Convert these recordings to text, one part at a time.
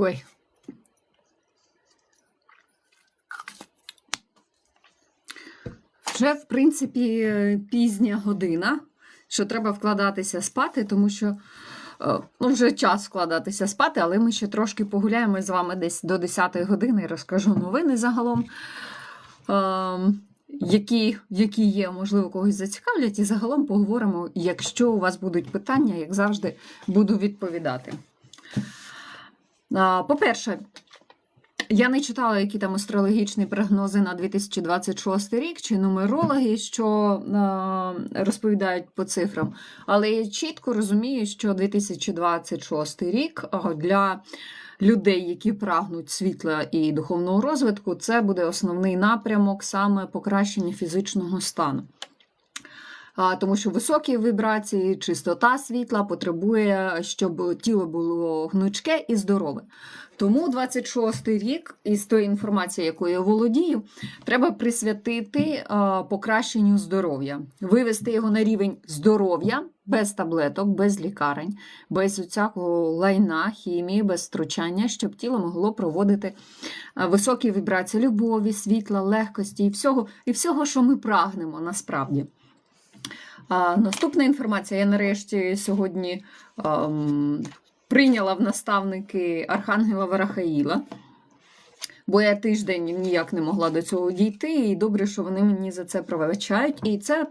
Ой. Вже, в принципі, е, пізня година, що треба вкладатися спати, тому що е, ну, вже час вкладатися спати, але ми ще трошки погуляємо з вами десь до 10 години і розкажу новини загалом, е, які, які є, можливо, когось зацікавлять, і загалом поговоримо, якщо у вас будуть питання, як завжди, буду відповідати. По-перше, я не читала, які там астрологічні прогнози на 2026 рік чи нумерологи, що розповідають по цифрам. Але я чітко розумію, що 2026 рік для людей, які прагнуть світла і духовного розвитку, це буде основний напрямок саме покращення фізичного стану. Тому що високі вібрації, чистота світла потребує, щоб тіло було гнучке і здорове. Тому 26-й рік, із тої інформації, якою я володію, треба присвятити покращенню здоров'я, вивести його на рівень здоров'я без таблеток, без лікарень, без усякого лайна, хімії, без втручання, щоб тіло могло проводити високі вібрації любові, світла, легкості і всього, і всього, що ми прагнемо насправді. А, Наступна інформація. Я нарешті сьогодні ем, прийняла в наставники Архангела Варахаїла, бо я тиждень ніяк не могла до цього дійти, і добре, що вони мені за це пробачають. І це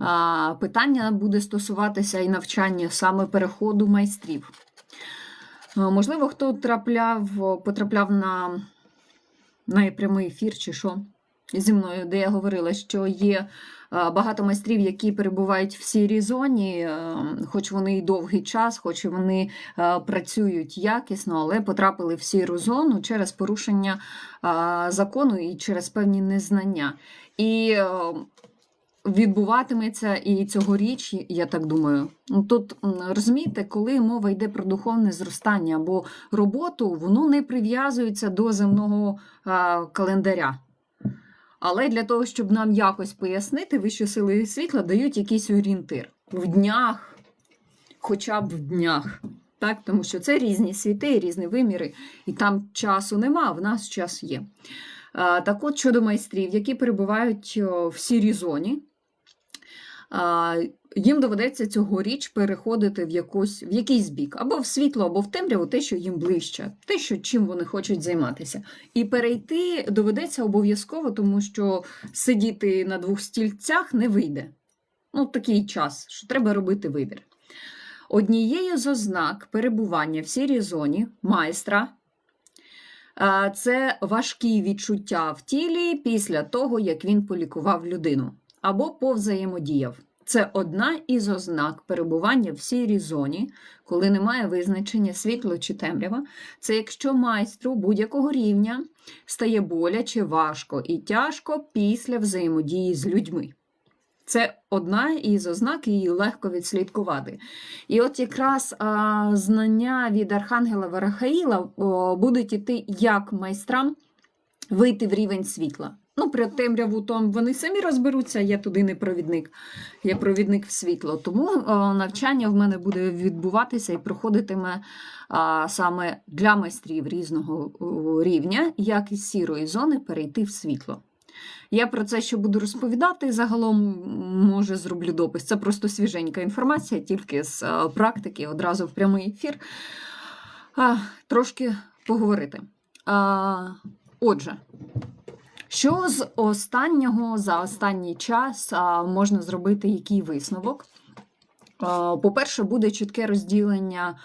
а, питання буде стосуватися і навчання саме переходу майстрів. А, можливо, хто трапляв, потрапляв на, на прямий ефір чи що зі мною, де я говорила, що є багато майстрів, які перебувають в сірій зоні, е, хоч вони і довгий час, хоч вони е, працюють якісно, але потрапили в сіру зону через порушення закону і через певні незнання. І е, Відбуватиметься і цьогоріч, я так думаю. Тут розумієте, коли мова йде про духовне зростання або роботу, воно не прив'язується до земного календаря. Але для того, щоб нам якось пояснити, вищі сили світла дають якийсь орієнтир в днях, хоча б в днях. Так? Тому що це різні світи, різні виміри, і там часу нема, а в нас час є. Так от щодо майстрів, які перебувають в сірій зоні, їм доведеться цьогоріч переходити в якусь, в якийсь бік, або в світло, або в темряву, те, що їм ближче, те, що чим вони хочуть займатися. І перейти доведеться обов'язково, тому що сидіти на двох стільцях не вийде. Ну, такий час, що треба робити вибір. Однією з ознак перебування в сірій зоні майстра. Це важкі відчуття в тілі після того, як він полікував людину або повзаємодіяв. Це одна із ознак перебування в сірій зоні, коли немає визначення світло чи темрява. Це якщо майстру будь-якого рівня стає боляче, важко і тяжко після взаємодії з людьми. Це одна із ознак, її легко відслідкувати. І от якраз а, знання від Архангела Варахаїла будуть іти як майстрам вийти в рівень світла. Ну, про темряву то вони самі розберуться, я туди не провідник, я провідник в світло. Тому о, навчання в мене буде відбуватися і проходитиме а, саме для майстрів різного о, рівня, як із сірої зони перейти в світло. Я про це ще буду розповідати. Загалом, може, зроблю допис. Це просто свіженька інформація, тільки з практики, одразу в прямий ефір. Трошки поговорити. Отже. Що з останнього за останній час можна зробити який висновок? По-перше, буде чітке розділення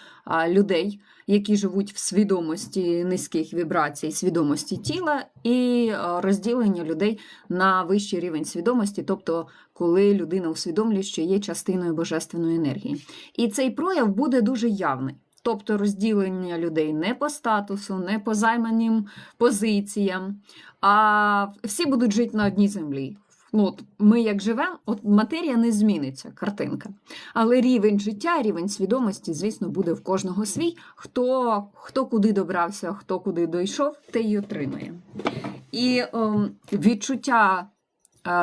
людей, які живуть в свідомості низьких вібрацій, свідомості тіла, і розділення людей на вищий рівень свідомості, тобто коли людина усвідомлює, що є частиною божественної енергії. І цей прояв буде дуже явний. Тобто розділення людей не по статусу, не по займаним позиціям, а всі будуть жити на одній землі. Ну, от Ми як живемо, от матерія не зміниться, картинка. Але рівень життя, рівень свідомості, звісно, буде в кожного свій. Хто хто куди добрався, хто куди дійшов, те й отримає. І ем, відчуття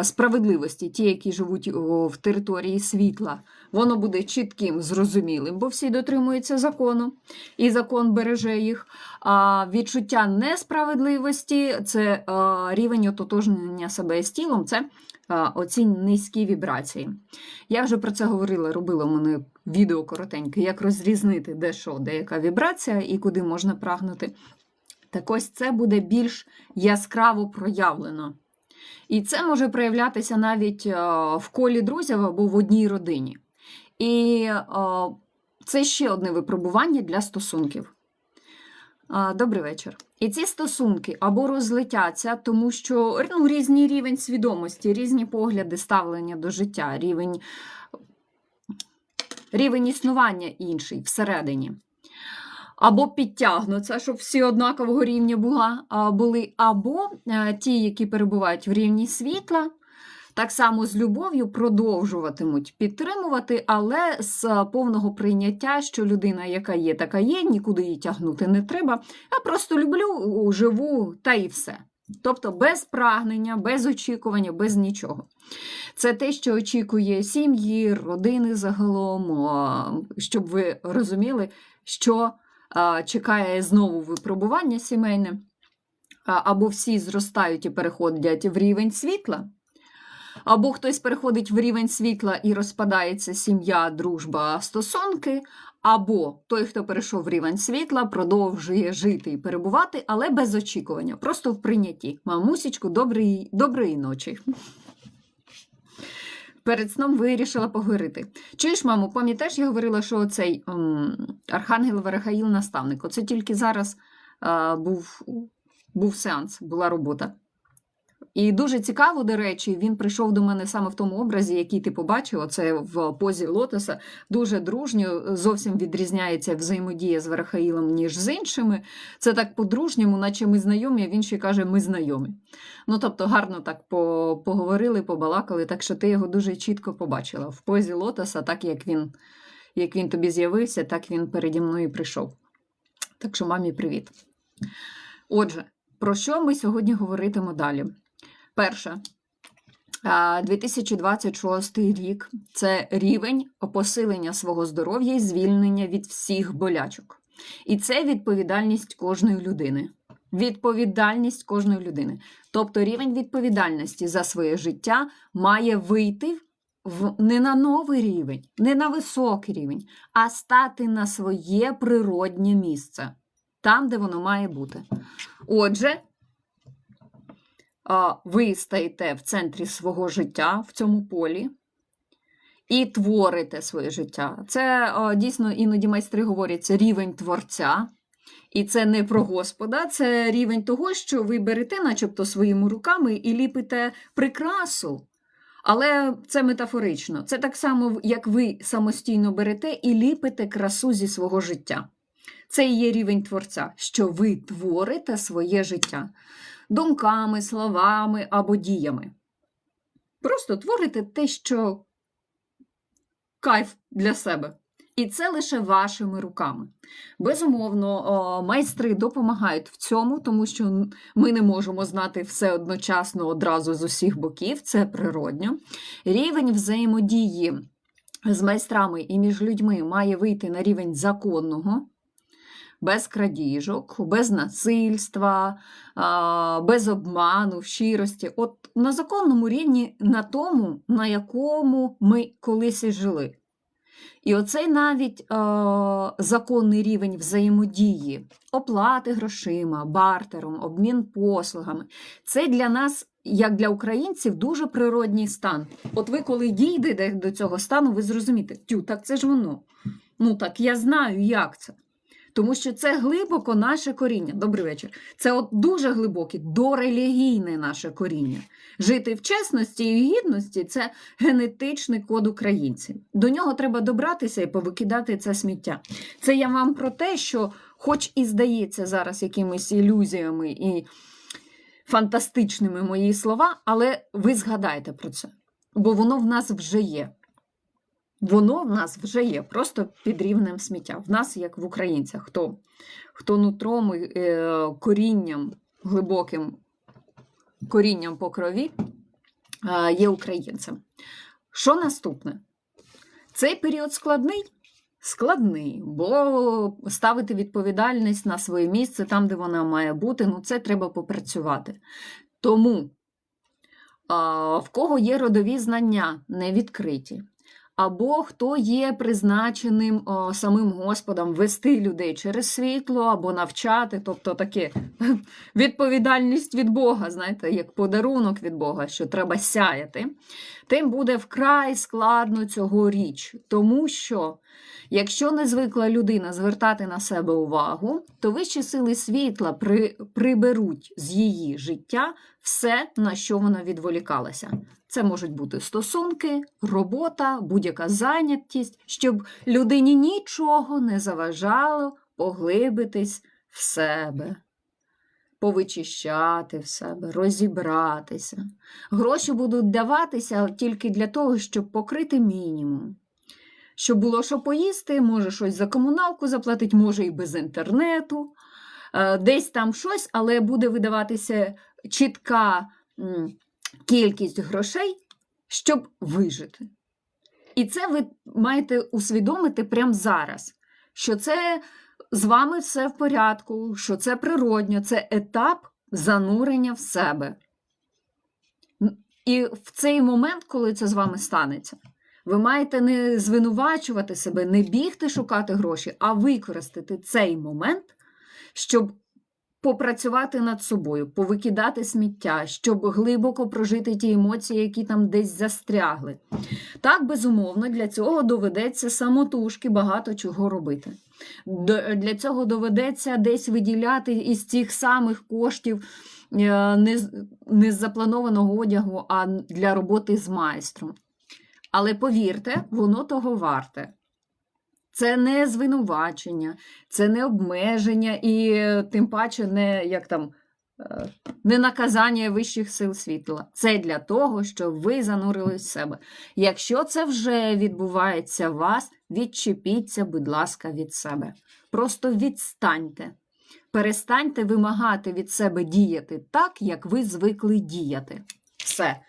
справедливості, ті, які живуть в території світла, Воно буде чітким, зрозумілим, бо всі дотримуються закону, і закон береже їх. А відчуття несправедливості це рівень ототожнення себе з тілом, це оці низькі вібрації. Я вже про це говорила, робила мене відео коротеньке, як розрізнити, де що, де яка вібрація і куди можна прагнути. Так ось це буде більш яскраво проявлено. І це може проявлятися навіть е, в колі друзів або в одній родині. І е, це ще одне випробування для стосунків. Добрий вечір. І ці стосунки або розлетяться, тому що ну, різний рівень свідомості, різні погляди, ставлення до життя, рівень, рівень існування інший всередині. Або підтягнуться, щоб всі однакового рівня була, були, або е, ті, які перебувають в рівні світла, так само з любов'ю продовжуватимуть підтримувати, але з повного прийняття, що людина, яка є, така є, нікуди її тягнути не треба. Я просто люблю, живу та і все. Тобто без прагнення, без очікування, без нічого. Це те, що очікує сім'ї, родини загалом, щоб ви розуміли, що чекає знову випробування сімейне, або всі зростають і переходять в рівень світла, або хтось переходить в рівень світла і розпадається сім'я, дружба, стосунки, або той, хто перейшов в рівень світла, продовжує жити і перебувати, але без очікування, просто в прийнятті. Мамусічку, доброї, доброї ночі. Перед сном вирішила поговорити. Чуєш, мамо, пам'ятаєш, я говорила, що цей архангел Варахаїл наставник. Оце тільки зараз а, був, був сеанс, була робота. І дуже цікаво, до речі, він прийшов до мене саме в тому образі, який ти побачив, оце в позі лотоса, дуже дружньо, зовсім відрізняється взаємодія з Верхаїлом, ніж з іншими. Це так по-дружньому, наче ми знайомі, а він ще каже, ми знайомі. Ну, тобто, гарно так поговорили, побалакали, так що ти його дуже чітко побачила. В позі лотоса, так як він, як він тобі з'явився, так він переді мною прийшов. Так що, мамі, привіт. Отже, про що ми сьогодні говоритимо далі? Перше, 2026 рік це рівень посилення свого здоров'я і звільнення від всіх болячок. І це відповідальність кожної людини. Відповідальність кожної людини. Тобто рівень відповідальності за своє життя має вийти в, не на новий рівень, не на високий рівень, а стати на своє природнє місце, там, де воно має бути. Отже, ви стаєте в центрі свого життя в цьому полі і творите своє життя. Це дійсно іноді майстри говорять, це рівень творця. І це не про Господа, це рівень того, що ви берете, начебто, своїми руками і ліпите прикрасу. Але це метафорично. Це так само, як ви самостійно берете і ліпите красу зі свого життя. Це і є рівень творця, що ви творите своє життя думками, словами або діями. Просто творите те, що кайф для себе. І це лише вашими руками. Безумовно, майстри допомагають в цьому, тому що ми не можемо знати все одночасно одразу з усіх боків, це природньо. Рівень взаємодії з майстрами і між людьми має вийти на рівень законного, без крадіжок, без насильства, без обману, щирості. От на законному рівні, на тому, на якому ми колись і жили. І оцей навіть законний рівень взаємодії, оплати грошима, бартером, обмін послугами це для нас, як для українців, дуже природній стан. От ви, коли дійдете до цього стану, ви зрозумієте, тю, так це ж воно. Ну так я знаю, як це. Тому що це глибоко наше коріння. Добрий вечір. Це от дуже глибоке, дорелігійне наше коріння. Жити в чесності і гідності це генетичний код українців. До нього треба добратися і повикидати це сміття. Це я вам про те, що, хоч і здається зараз якимись ілюзіями і фантастичними мої слова, але ви згадайте про це, бо воно в нас вже є. Воно в нас вже є, просто під рівнем сміття. В нас, як в українцях, хто хто нутром е, корінням, глибоким корінням по крові є українцем. Що наступне? Цей період складний? Складний, бо ставити відповідальність на своє місце там, де вона має бути, ну це треба попрацювати. Тому в кого є родові знання не відкриті, або хто є призначеним о, самим Господом вести людей через світло або навчати, тобто таке відповідальність від Бога, знаєте, як подарунок від Бога, що треба сяяти, тим буде вкрай складно цього річ, тому що. Якщо не звикла людина звертати на себе увагу, то вищі сили світла при, приберуть з її життя все, на що вона відволікалася. Це можуть бути стосунки, робота, будь-яка зайнятість, щоб людині нічого не заважало поглибитись в себе, повичищати в себе, розібратися. Гроші будуть даватися тільки для того, щоб покрити мінімум. Щоб було що поїсти, може щось за комуналку заплатити, може і без інтернету, е, десь там щось, але буде видаватися чітка кількість грошей, щоб вижити. І це ви маєте усвідомити прямо зараз, що це з вами все в порядку, що це природньо, це етап занурення в себе. І в цей момент, коли це з вами станеться, ви маєте не звинувачувати себе, не бігти шукати гроші, а використати цей момент, щоб попрацювати над собою, повикидати сміття, щоб глибоко прожити ті емоції, які там десь застрягли. Так, безумовно, для цього доведеться самотужки багато чого робити. Для цього доведеться десь виділяти із цих самих коштів е, не з запланованого одягу, а для роботи з майстром. Але повірте, воно того варте. Це не звинувачення, це не обмеження і тим паче не як там. е, Не наказання вищих сил світла. Це для того, щоб ви занурились в себе. Якщо це вже відбувається у вас, відчепіться, будь ласка, від себе. Просто відстаньте. Перестаньте вимагати від себе діяти так, як ви звикли діяти. Все.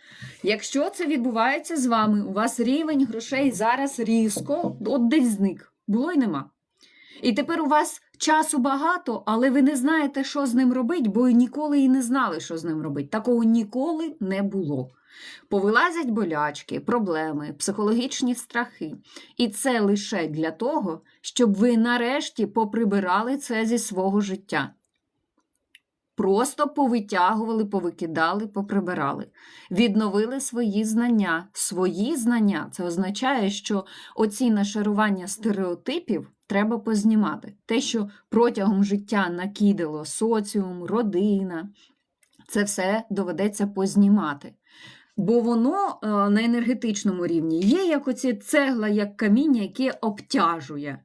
Якщо це відбувається з вами, у вас рівень грошей зараз різко, от десь зник, було й нема. І тепер у вас часу багато, але ви не знаєте, що з ним робити, бо ніколи і не знали, що з ним робити. Такого ніколи не було. Повилазять болячки, проблеми, психологічні страхи. І це лише для того, щоб ви нарешті поприбирали це зі свого життя. Просто повитягували, повикидали, поприбирали, відновили свої знання. Свої знання це означає, що оці нашарування стереотипів треба познімати. Те, що протягом життя накидало соціум, родина, це все доведеться познімати. Бо воно е, на енергетичному рівні є як оці цегла, як каміння, яке обтяжує.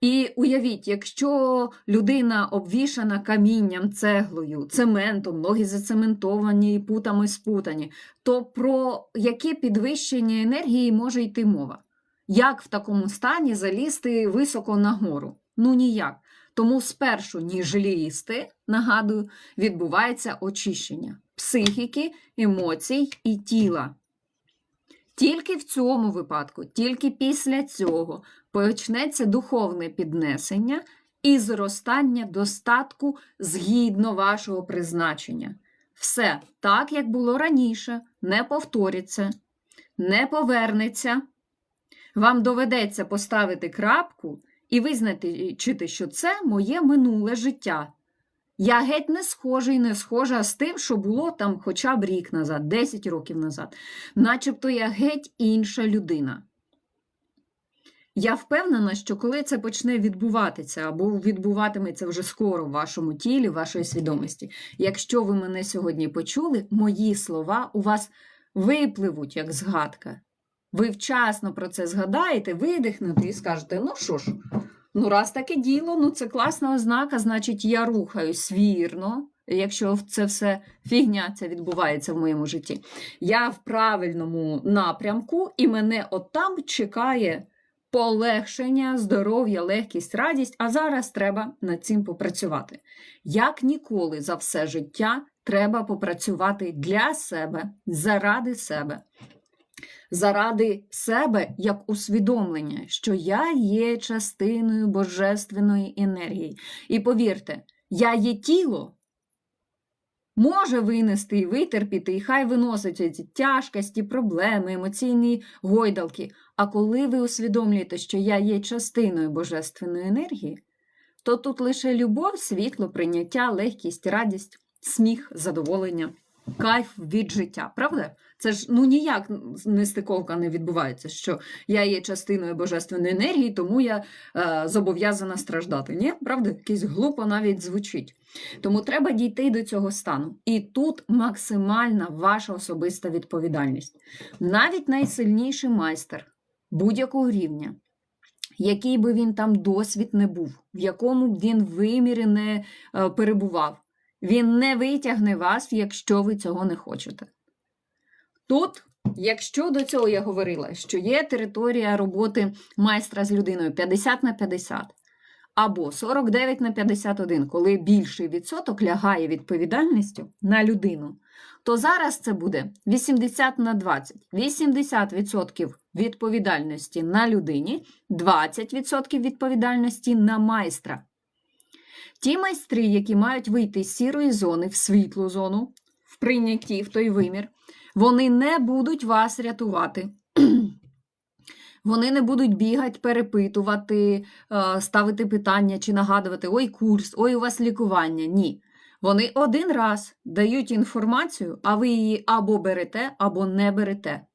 І уявіть, якщо людина обвішана камінням, цеглою, цементом, ноги зацементовані і путами спутані, то про яке підвищення енергії може йти мова? Як в такому стані залізти високо нагору? Ну ніяк. Тому спершу, ніж лізти, нагадую, відбувається очищення психіки, емоцій і тіла. Тільки в цьому випадку, тільки після цього почнеться духовне піднесення і зростання достатку згідно вашого призначення. Все так, як було раніше, не повториться, не повернеться. Вам доведеться поставити крапку і визначити, що це моє минуле життя. Я геть не схожий, не схожа з тим, що було там хоча б рік назад, 10 років назад. Начебто я геть інша людина. Я впевнена, що коли це почне відбуватися або відбуватиметься вже скоро в вашому тілі, в вашої свідомості, якщо ви мене сьогодні почули, мої слова у вас випливуть як згадка. Ви вчасно про це згадаєте, видихнете і скажете: ну що ж, ну раз таке діло, ну це класна ознака, значить, я рухаюсь вірно. Якщо це все фігня це відбувається в моєму житті, я в правильному напрямку, і мене отам чекає полегшення, здоров'я, легкість, радість, а зараз треба над цим попрацювати. Як ніколи за все життя треба попрацювати для себе, заради себе. Заради себе як усвідомлення, що я є частиною божественної енергії. І повірте, я є тіло, може винести і витерпіти, і хай виносить ці тяжкості, проблеми, емоційні гойдалки. А коли ви усвідомлюєте, що я є частиною божественної енергії, то тут лише любов, світло, прийняття, легкість, радість, сміх, задоволення, кайф від життя. Правда? Це ж ну ніяк нестиковка не відбувається, що я є частиною божественної енергії, тому я е, зобов'язана страждати. Ні, правда, якось глупо навіть звучить. Тому треба дійти до цього стану. І тут максимальна ваша особиста відповідальність. Навіть найсильніший майстер будь-якого рівня, який би він там досвід не був, в якому б він вимірі не е, перебував, він не витягне вас, якщо ви цього не хочете. Тут, якщо до цього я говорила, що є територія роботи майстра з людиною 50 на 50, або 49 на 51, коли більший відсоток лягає відповідальністю на людину, то зараз це буде 80 на 20. 80% відповідальності на людині, 20% відповідальності на майстра. Ті майстри, які мають вийти з сірої зони в світлу зону, в прийнятті в той вимір, вони не будуть вас рятувати. Вони не будуть бігати, перепитувати, е, ставити питання чи нагадувати ой, курс, ой, у вас лікування. Ні. Вони один раз дають інформацію, а ви її або берете, або не берете.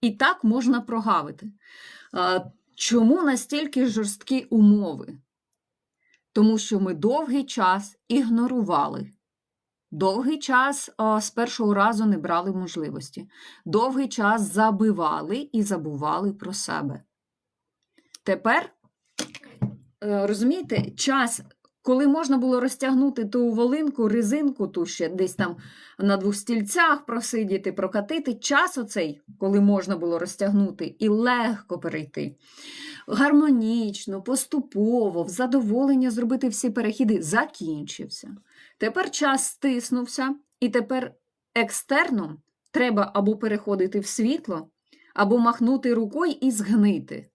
І так можна прогавити. Е, Чому настільки жорсткі умови? Тому що ми довгий час ігнорували. Довгий час а, з першого разу не брали можливості. Довгий час забивали і забували про себе. Тепер, е, розумієте, час, коли можна було розтягнути ту волинку, резинку, ту ще десь там на двох стільцях просидіти, прокатити, час оцей, коли можна було розтягнути і легко перейти. Гармонічно, поступово, в задоволення зробити всі перехіди, закінчився. Тепер час стиснувся, і тепер екстерно треба або переходити в світло, або махнути рукою і згнити.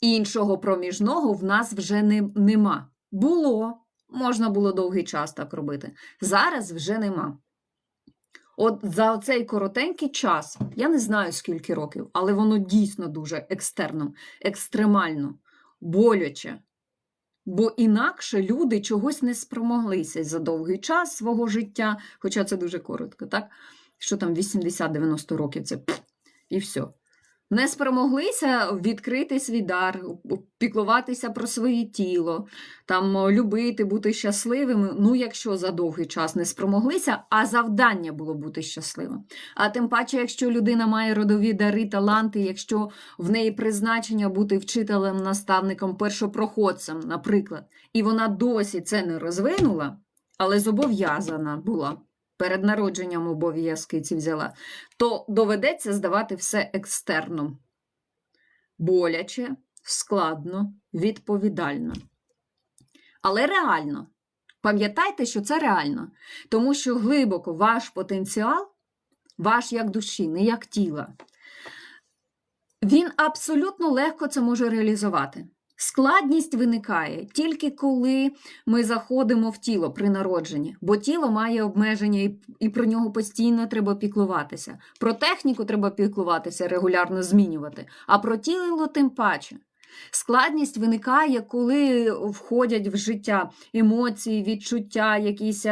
Іншого проміжного в нас вже не, нема. Було, можна було довгий час так робити. Зараз вже нема. От за цей коротенький час, я не знаю скільки років, але воно дійсно дуже екстерно, екстремально, боляче. Бо інакше люди чогось не спромоглися за довгий час свого життя, хоча це дуже коротко, так? Що там 80-90 років це пф, і все. Не спромоглися відкрити свій дар, піклуватися про своє тіло, там любити, бути щасливими. Ну, якщо за довгий час не спромоглися, а завдання було бути щасливим. А тим паче, якщо людина має родові дари, таланти, якщо в неї призначення бути вчителем, наставником, першопроходцем, наприклад, і вона досі це не розвинула, але зобов'язана була. Перед народженням обов'язки ці взяла, то доведеться здавати все екстерно. Боляче, складно, відповідально. Але реально. Пам'ятайте, що це реально, тому що глибоко ваш потенціал, ваш як душі, не як тіла, він абсолютно легко це може реалізувати. Складність виникає тільки коли ми заходимо в тіло при народженні, бо тіло має обмеження, і про нього постійно треба піклуватися. Про техніку треба піклуватися, регулярно змінювати, а про тіло тим паче. Складність виникає, коли входять в життя емоції, відчуття, якісь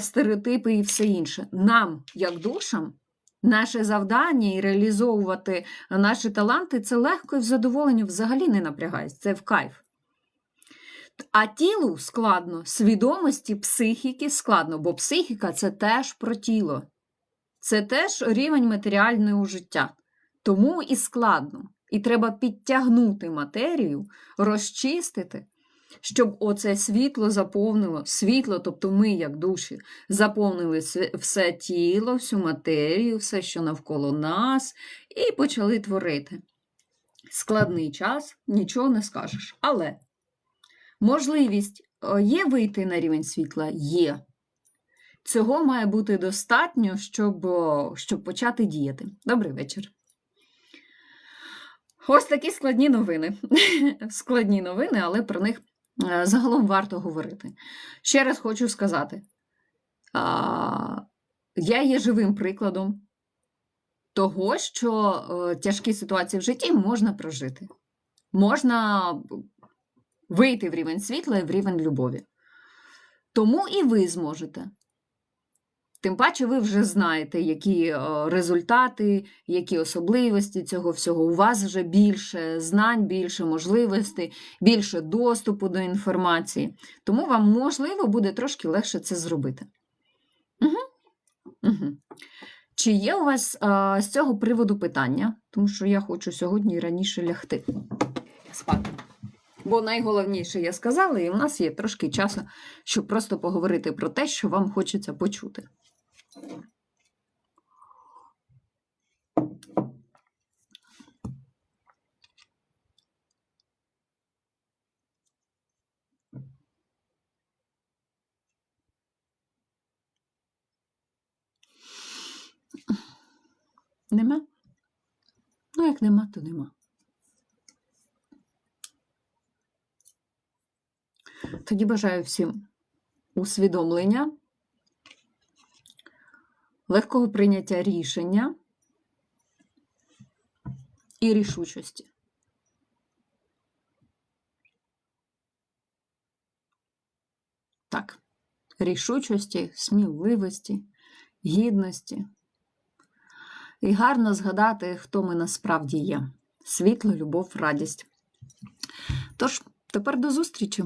стереотипи і все інше. Нам, як душам, Наше завдання і реалізовувати наші таланти це легко і в задоволенні взагалі не напрягається, це в кайф. А тілу складно, свідомості психіки складно, бо психіка це теж про тіло, це теж рівень матеріального життя. Тому і складно. І треба підтягнути матерію, розчистити, щоб оце світло заповнило, світло, тобто ми, як душі, заповнили все тіло, всю матерію, все, що навколо нас, і почали творити. Складний час, нічого не скажеш. Але можливість є вийти на рівень світла? Є. Цього має бути достатньо, щоб, щоб почати діяти. Добрий вечір. Ось такі складні новини. складні новини, але про них е, загалом варто говорити. Ще раз хочу сказати: я є живим прикладом того, що е, тяжкі ситуації в житті можна прожити. Можна вийти в рівень світла і в рівень любові. Тому і ви зможете. Тим паче, ви вже знаєте, які е, результати, які особливості цього всього. У вас вже більше знань, більше можливостей, більше доступу до інформації. Тому вам, можливо, буде трошки легше це зробити. Угу. Угу. Чи є у вас а, з цього приводу питання? Тому що я хочу сьогодні раніше лягти спати. Бо найголовніше я сказала, і в нас є трошки часу, щоб просто поговорити про те, що вам хочеться почути. Нема? Ну, як нема, то нема. Тоді бажаю всім усвідомлення, легкого прийняття рішення і рішучості. Так, рішучості, сміливості, гідності. І гарно згадати, хто ми насправді є. Світло, любов, радість. Тож, тепер до зустрічі!